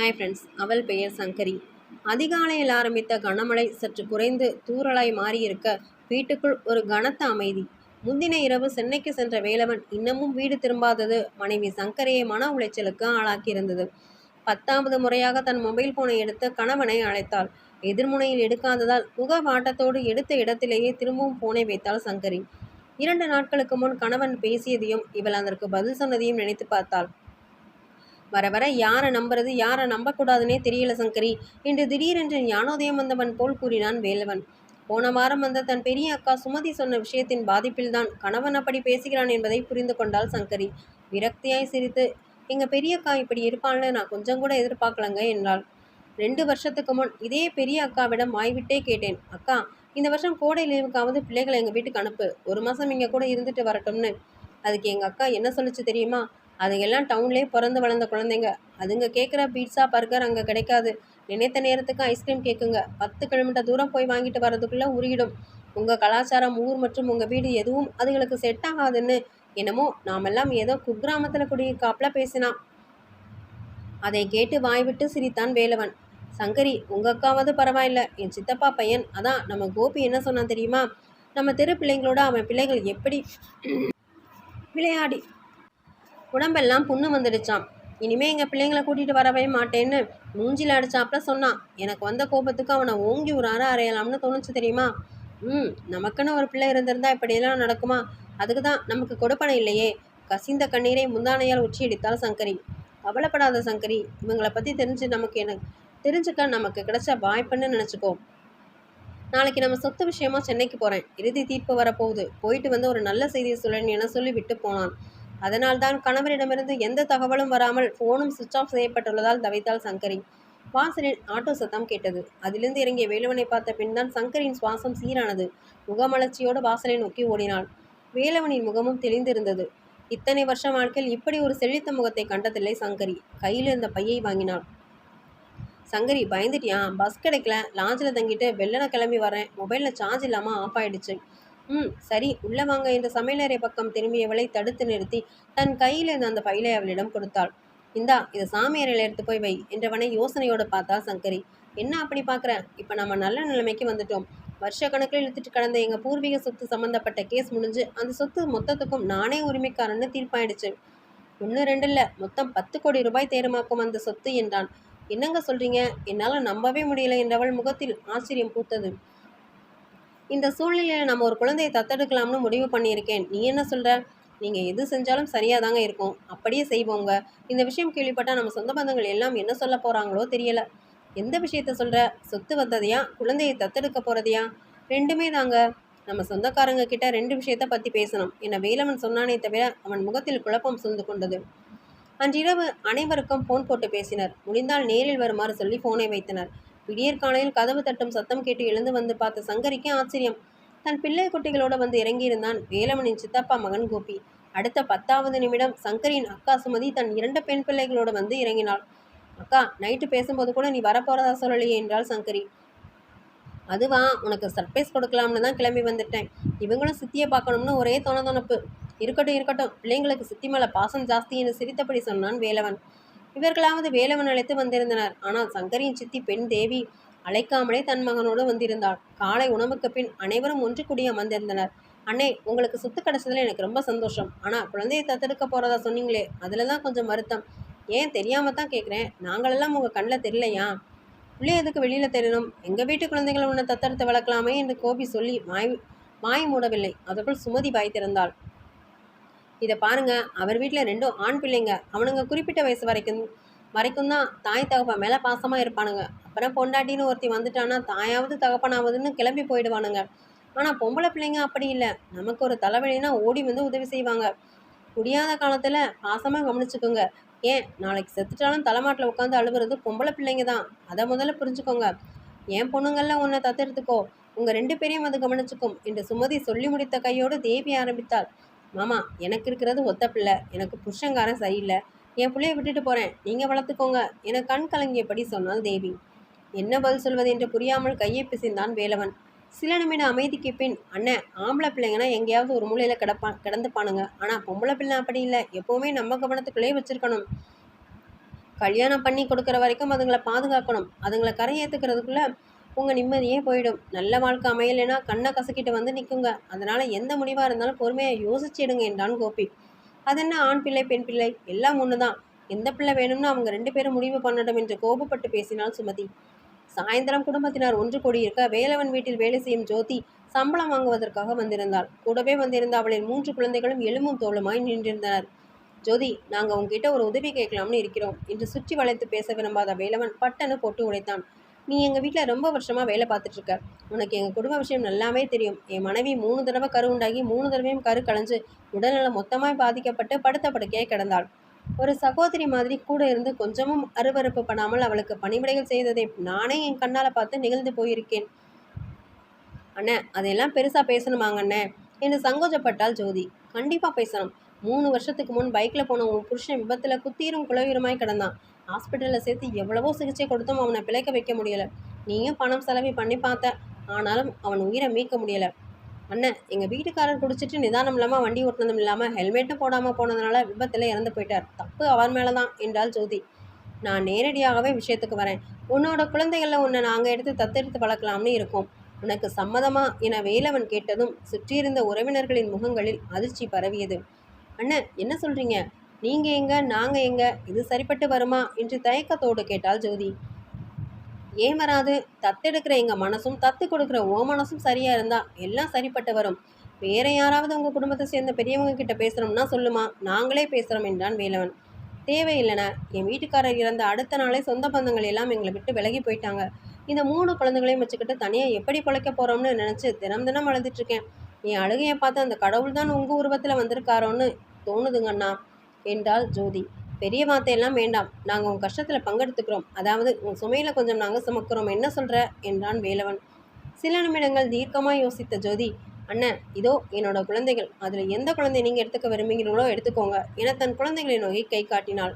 Hi friends அவள் பெயர் சங்கரி. அதிகாலையில் ஆரம்பித்த கனமழை சற்று குறைந்து தூறலாய் மாறியிருக்க வீட்டுக்குள் ஒரு கனத்த அமைதி. முந்தின இரவு சென்னைக்கு சென்ற வேலவன் இன்னமும் வீடு திரும்பாதது மனைவி சங்கரியை மன உளைச்சலுக்கு ஆளாக்கியிருந்தது. பத்தாவது முறையாக தன் மொபைல் போனை எடுத்து கணவனை அழைத்தாள். எதிர்முனையில் எடுக்காததால் முக வாட்டத்தோடு எடுத்த இடத்திலேயே திரும்பவும் போனை வைத்தாள் சங்கரி. இரண்டு நாட்களுக்கு முன் கணவன் பேசியதையும் இவள் அதற்கு பதில் சொன்னதையும் நினைத்து பார்த்தாள். வர வர யாரை நம்புறது யாரை நம்பக்கூடாதுன்னே தெரியல சங்கரி. என்று திடீரென்று ஞானோதயம் வந்தவன் போல் கூறினான் வேலவன். போன வாரம் வந்த தன் பெரிய அக்கா சுமதி சொன்ன விஷயத்தின் பாதிப்பில்தான் கணவன் அப்படி பேசுகிறான் என்பதை புரிந்து கொண்டாள் சங்கரி. விரக்தியாய் சிரித்து எங்க பெரியக்கா இப்படி இருப்பான்னு நான் கொஞ்சம் கூட எதிர்பார்க்கலங்க என்றாள். ரெண்டு வருஷத்துக்கு முன் இதே பெரிய அக்காவிடம் வாய்விட்டே கேட்டேன். அக்கா இந்த வருஷம் கோடை லீவுக்காவது பிள்ளைகளை எங்கள் வீட்டுக்கு அனுப்பு. ஒரு மாதம் இங்கே கூட இருந்துட்டு வரட்டும்னு. அதுக்கு எங்கள் அக்கா என்ன சொல்லுச்சு தெரியுமா? அதுங்கெல்லாம் டவுன்லேயே பிறந்து வளர்ந்த குழந்தைங்க. அதுங்க கேட்குற பீட்சா பர்கர் அங்கே கிடைக்காது. நினைத்த நேரத்துக்கு ஐஸ்கிரீம் கேட்குங்க பத்து கிலோமீட்டர் தூரம் போய் வாங்கிட்டு வர்றதுக்குள்ளே உருகிடும். உங்கள் கலாச்சாரம் ஊர் மற்றும் உங்கள் வீடு எதுவும் அதுங்களுக்கு செட் ஆகாதுன்னு என்னமோ நாமெல்லாம் ஏதோ குக்கிராமத்தில் குடியிருக்காப்புல பேசினான். அதை கேட்டு வாய்விட்டு சிரித்தான் வேலவன். சங்கரி உங்கள் அக்காவது பரவாயில்ல. என் சித்தப்பா பையன். அதான் நம்ம கோபி என்ன சொன்னான் தெரியுமா? நம்ம தெரு பிள்ளைங்களோட அவன் பிள்ளைகள் எப்படி விளையாடி உடம்பெல்லாம் புண்ணு வந்துடுச்சான் இனிமே எங்கள் பிள்ளைங்களை கூட்டிகிட்டு வரவே மாட்டேன்னு மூஞ்சில் அடிச்சாப்புல சொன்னான். எனக்கு வந்த கோபத்துக்கு அவனை ஓங்கி ஒரு அற அறையலாம்னு தோணுச்சு தெரியுமா? ம் நமக்குன்னு ஒரு பிள்ளை இருந்திருந்தா இப்படியெல்லாம் நடக்குமா? அதுக்கு தான் நமக்கு கொடுப்பனை இல்லையே. கசிந்த கண்ணீரை முந்தானையால் உச்சி அடித்தாள் சங்கரி. கவலைப்படாத சங்கரி இவங்களை பற்றி தெரிஞ்சு நமக்கு எனக்கு தெரிஞ்சுக்க நமக்கு கிடைச்ச வாய்ப்புன்னு நினச்சிக்கோ. நாளைக்கு நம்ம சொத்து விஷயமா சென்னைக்கு போகிறேன் இறுதி தீர்ப்பு வரப்போகுது. போயிட்டு வந்து ஒரு நல்ல செய்தியை சொல்லணும் என சொல்லி விட்டு போனான் அதனால்தான் கணவரிடமிருந்து எந்த தகவலும் வராமல் ஃபோனும் சுவிட்ச் ஆஃப் செய்யப்பட்டுள்ளதால் தவித்தாள் சங்கரி. வாசலில் ஆட்டோ சத்தம் கேட்டது. அதிலிருந்து இறங்கிய வேலுவனை பார்த்த பின் தான் சங்கரின் சுவாசம் சீரானது. முகமலர்ச்சியோடு வாசலை நோக்கி ஓடினாள். வேலவனின் முகமும் தெளிந்திருந்தது. இத்தனை வருஷம் வாழ்க்கையில் இப்படி ஒரு செழித்த முகத்தை கண்டதில்லை சங்கரி. கையில் இருந்த பையை வாங்கினாள். சங்கரி பயந்துட்டியா? பஸ் கிடைக்கல. லாஞ்சில் தங்கிட்டு வெள்ளன கிளம்பி வரேன். மொபைலில் சார்ஜ் இல்லாமல் ஆஃப் ஆயிடுச்சு. ம் சரி. உள்ளே வாங்க என்று சமையலறை பக்கம் திரும்பியவளை தடுத்து நிறுத்தி தன் கையில் இருந்த அந்த பையிலை அவளிடம் கொடுத்தாள். இந்தா இதை சாமியாரில் எடுத்து போய் வை என்றவனை யோசனையோடு பார்த்தா சங்கரி. என்ன அப்படி பார்க்குற? இப்போ நம்ம நல்ல நிலைமைக்கு வந்துட்டோம். வருஷ கணக்கில் இழுத்துட்டு கடந்த எங்கள் பூர்வீக சொத்து சம்மந்தப்பட்ட கேஸ் முடிஞ்சு அந்த சொத்து மொத்தத்துக்கும் நானே உரிமைக்காரன்னு தீர்ப்பாயிடுச்சு. ஒன்று ரெண்டு இல்லை. மொத்தம் பத்து கோடி ரூபாய் தேரமாக்கும் அந்த சொத்து என்றான். என்னங்க சொல்றீங்க? என்னால் நம்பவே முடியல என்றவள் முகத்தில் ஆச்சரியம் பூத்தது. இந்த சூழ்நிலையில் நம்ம ஒரு குழந்தையை தத்தெடுக்கலாம்னு முடிவு பண்ணியிருக்கேன். நீ என்ன சொல்கிற நீங்கள் எது செஞ்சாலும் சரியாக தாங்க இருக்கும். அப்படியே செய்வோங்க. இந்த விஷயம் கேள்விப்பட்டால் நம்ம சொந்த பந்தங்கள் எல்லாம் என்ன சொல்ல போகிறாங்களோ தெரியலை. எந்த விஷயத்த சொல்கிற சொத்து வந்ததையா? குழந்தையை தத்தெடுக்க போகிறதையா ரெண்டுமே தாங்க. நம்ம சொந்தக்காரங்க கிட்ட ரெண்டு விஷயத்த பற்றி பேசணும். என்னை வேலவன் சொன்னானே தவிர அவன் முகத்தில் குழப்பம் சூழ்ந்து கொண்டது. அன்றிரவு அனைவருக்கும் ஃபோன் போட்டு பேசினர். முடிந்தால் நேரில் வருமாறு சொல்லி ஃபோனை வைத்தனர். விடியற்காலையில் கதவு தட்டும் சத்தம் கேட்டு எழுந்து வந்து பார்த்த சங்கரிக்கு ஆச்சரியம். தன் பிள்ளை குட்டிகளோடு வந்து இறங்கியிருந்தான். வேலவனின் சித்தப்பா மகன் கோபி. அடுத்த பத்தாவது நிமிடம் சங்கரின் அக்கா சுமதி தன் இரண்டு பெண் பிள்ளைகளோடு வந்து இறங்கினாள். அக்கா நைட்டு பேசும்போது கூட நீ வரப்போறதா சொல்லலையே என்றாள் சங்கரி. அதுவா உனக்கு சர்ப்ரைஸ் கொடுக்கலாம்னு தான் கிளம்பி வந்துட்டேன். இவங்களும் சித்தியை பார்க்கணும்னு ஒரே தொணதொணப்பு இருக்கட்டும் இருக்கட்டும். பிள்ளைங்களுக்கு சித்தி மேலே பாசம் ஜாஸ்தி என்று சிரித்தபடி சொன்னான் வேலவன். இவர்களாவது வேலவன் அழைத்து வந்திருந்தனர். ஆனால் சங்கரியின் சித்தி பெண் தேவி அழைக்காமலே தன் மகனோடு வந்திருந்தாள். காலை உணவுக்கு பின் அனைவரும் ஒன்று கூடி அமர்ந்திருந்தனர். அண்ணே உங்களுக்கு சுத்து கிடைச்சதுல எனக்கு ரொம்ப சந்தோஷம். ஆனால் குழந்தையை தத்தெடுக்க போகிறதா சொன்னீங்களே அதில் தான் கொஞ்சம் வருத்தம். ஏன் தெரியாம தான் கேட்குறேன் நாங்களெல்லாம் உங்கள் கண்ணில் தெரியலையா? உள்ளே எதுக்கு வெளியில் தெரியணும்? எங்கள் வீட்டு குழந்தைகளை உன்னை தத்தெடுத்து வளர்க்கலாமே என்று கோபி சொல்லி மாய் மாய் மூடவில்லை. அதற்குள் சுமதி பாய்த்திருந்தாள். இதை பாருங்க. அவர் வீட்டில் ரெண்டும் ஆண் பிள்ளைங்க. அவனுங்க குறிப்பிட்ட வயசு வரைக்கும் வரைக்கும் தான் தாய் தகப்பன் மேலே பாசமாக இருப்பானுங்க. அப்புறம் பொண்டாட்டின்னு ஒருத்தி வந்துட்டானா தாயாவது தகப்பனாவதுன்னு கிளம்பி போயிடுவானுங்க. ஆனால் பொம்பளை பிள்ளைங்க அப்படி இல்லை. நமக்கு ஒரு தலைவலினா ஓடி வந்து உதவி செய்வாங்க. முடியாத காலத்தில் பாசமாக கவனிச்சுக்கோங்க. ஏன்? நாளைக்கு செத்துட்டாலும் தலைமாட்டில் உட்காந்து அழுவுறது பொம்பளை பிள்ளைங்க தான். அதை முதல்ல புரிஞ்சுக்கோங்க. என் பொண்ணுங்கள்லாம் உன்னை தத்தெடுத்துக்கோ. உங்கள் ரெண்டு பேரையும் அது கவனிச்சுக்கும். என்று சுமதி சொல்லி முடித்த கையோடு தேவி ஆரம்பித்தாள். மாமா எனக்கு இருக்கிறது ஒத்த பிள்ளை. எனக்கு புருஷங்காரன் சரியில்லை. என் பிள்ளைய விட்டுட்டு போகிறேன் நீங்கள் வளர்த்துக்கோங்க. என கண் கலங்கியபடி சொன்னாள் தேவி. என்ன பதில் சொல்வது என்று புரியாமல் கையை பிசைந்தான் வேலவன். சில நிமிட அமைதிக்கு பின் அண்ணன் ஆம்பளை பிள்ளைங்கன்னா எங்கேயாவது ஒரு மூலையில் கிடப்பா கிடந்துப்பானுங்க. ஆனால் பொம்பளை பிள்ளை அப்படி இல்லை. எப்போவுமே நம்ம கவனத்துக்குள்ளேயே வச்சுருக்கணும். கல்யாணம் பண்ணி கொடுக்குற வரைக்கும் அதுங்களை பாதுகாக்கணும். அதுங்களை கரையேற்றுக்கிறதுக்குள்ளே உங்கள் நிம்மதியே போயிடும்? நல்ல வாழ்க்கை அமையலைன்னா கண்ணை கசக்கிட்டு வந்து நிற்குங்க அதனால் எந்த முடிவாக இருந்தாலும் பொறுமையாக யோசிச்சிடுங்க என்றான் கோபி. அது என்ன ஆண் பிள்ளை பெண் பிள்ளை? எல்லாம் ஒன்று தான் எந்த பிள்ளை வேணும்னு அவங்க ரெண்டு பேரும் முடிவு பண்ணட்டும் என்று கோபப்பட்டு பேசினாள் சுமதி. சாயந்தரம் குடும்பத்தினர் ஒன்று கூடியிருக்க வேலவன் வீட்டில் வேலை செய்யும் ஜோதி சம்பளம் வாங்குவதற்காக வந்திருந்தாள். கூடவே வந்திருந்த அவளின் மூன்று குழந்தைகளும் எலும்பும் தோளுமாய் நின்றிருந்தனர். ஜோதி நாங்கள் உங்ககிட்ட ஒரு உதவி கேட்கலாம்னு இருக்கிறோம் என்று சுற்றி வளைத்து பேச விரும்பாத வேலவன் பட்டனு போட்டு உடைத்தான். நீ எங்கள் வீட்டில் ரொம்ப வருஷமாக வேலை பார்த்துட்டு இருக்க உனக்கு எங்கள் குடும்ப விஷயம் நல்லாவே தெரியும். என் மனைவி மூணு தடவை கரு உண்டாகி மூணு தடவையும் கரு களைஞ்சு உடல்நலம் மொத்தமாக பாதிக்கப்பட்டு படுத்த படுக்கையே கிடந்தாள். ஒரு சகோதரி மாதிரி கூட இருந்து கொஞ்சமும் அருவருப்பு பண்ணாமல் அவளுக்கு பணிவிடைகள் செய்ததை நானே என் கண்ணால் பார்த்து நிகழ்ந்து போயிருக்கேன். அண்ணே அதையெல்லாம் பெருசாக பேசணுமாங்க அண்ணே? என்று சங்கோஜப்பட்டாள் ஜோதி. கண்டிப்பாக பேசணும். மூணு வருஷத்துக்கு முன் பைக்கில் போன உன் புருஷன் விபத்தில் குத்தீரும் குலவீரமாய் கிடந்தான். ஹாஸ்பிட்டலில் சேர்த்து எவ்வளவோ சிகிச்சை கொடுத்தும் அவனை பிழைக்க வைக்க முடியல. நீயும் பணம் செலவி பண்ணி பார்த்த ஆனாலும் அவன் உயிரை மீட்க முடியலை. அண்ணன் எங்கள் வீட்டுக்காரர் குடிச்சிட்டு நிதானம் இல்லாமல் வண்டி ஓட்டினதும் இல்லாமல் ஹெல்மெட்டும் போடாமல் போனதுனால விபத்தில் இறந்து போயிட்டார். தப்பு அவர் மேலே தான் என்றாள் ஜோதி. நான் நேரடியாகவே விஷயத்துக்கு வரேன். உன்னோட குழந்தைகளில் உன்னை நாங்கள் எடுத்து தத்தெடுத்து வளர்க்கலாம்னு இருக்கோம். உனக்கு சம்மதமா? என வேலவன் கேட்டதும் சுற்றியிருந்த உறவினர்களின் முகங்களில் அதிர்ச்சி பரவியது. அண்ணன் என்ன சொல்கிறீங்க நீங்க எங்க நாங்க எங்க இது சரிப்பட்டு வருமா என்று தயக்கத்தோடு கேட்டாள் ஜோதி. ஏன் வராது? தத்தெடுக்கிற எங்க மனசும் தத்து கொடுக்குற ஓ மனசும் சரியா இருந்தா எல்லாம் சரிப்பட்டு வரும். வேற யாராவது உங்க குடும்பத்தை சேர்ந்த பெரியவங்க கிட்ட பேசுறோம்னா சொல்லுமா? நாங்களே பேசுறோம் என்றான் வேலவன். தேவையில்லைண்ண என் வீட்டுக்காரர் இறந்த அடுத்த நாளே சொந்த பந்தங்கள் எல்லாம் எங்களை விட்டு விலகி போயிட்டாங்க. இந்த மூணு குழந்தைகளையும் வச்சுக்கிட்டு தனியாக எப்படி பிழைக்க போகிறோம்னு நினச்சி தினம் தினம் அழுதுட்டு இருக்கேன். என் அழுகையை பார்த்து அந்த கடவுள் தான் உங்கள் உருவத்தில் வந்திருக்காரோன்னு தோணுதுங்கண்ணா என்றாள் ஜோதி. பெரிய வார்த்தையெல்லாம் வேண்டாம். நாங்கள் உன் கஷ்டத்தில் பங்கெடுத்துக்கிறோம். அதாவது உன் சுமையில் கொஞ்சம் நாங்கள் சுமக்கிறோம். என்ன சொல்கிற என்றான் வேலவன். சில நிமிடங்கள் தீர்க்கமாக யோசித்த ஜோதி அண்ணன் இதோ என்னோட குழந்தைகள். அதில் எந்த குழந்தை நீங்கள் எடுத்துக்க விரும்புகிறீங்களோ எடுத்துக்கோங்க என தன் குழந்தைகளை நோக்கி கை காட்டினாள்.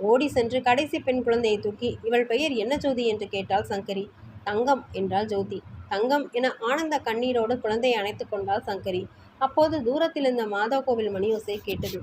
ஓடி சென்று கடைசி பெண் குழந்தையை தூக்கி இவள் பெயர் என்ன ஜோதி? என்று கேட்டாள் சங்கரி. தங்கம் என்றாள் ஜோதி. தங்கம் என ஆனந்த கண்ணீரோடு குழந்தையை அணைத்து கொண்டாள் சங்கரி. அப்போது தூரத்தில் இருந்த மாதா கோவில் மணியோசை கேட்டது.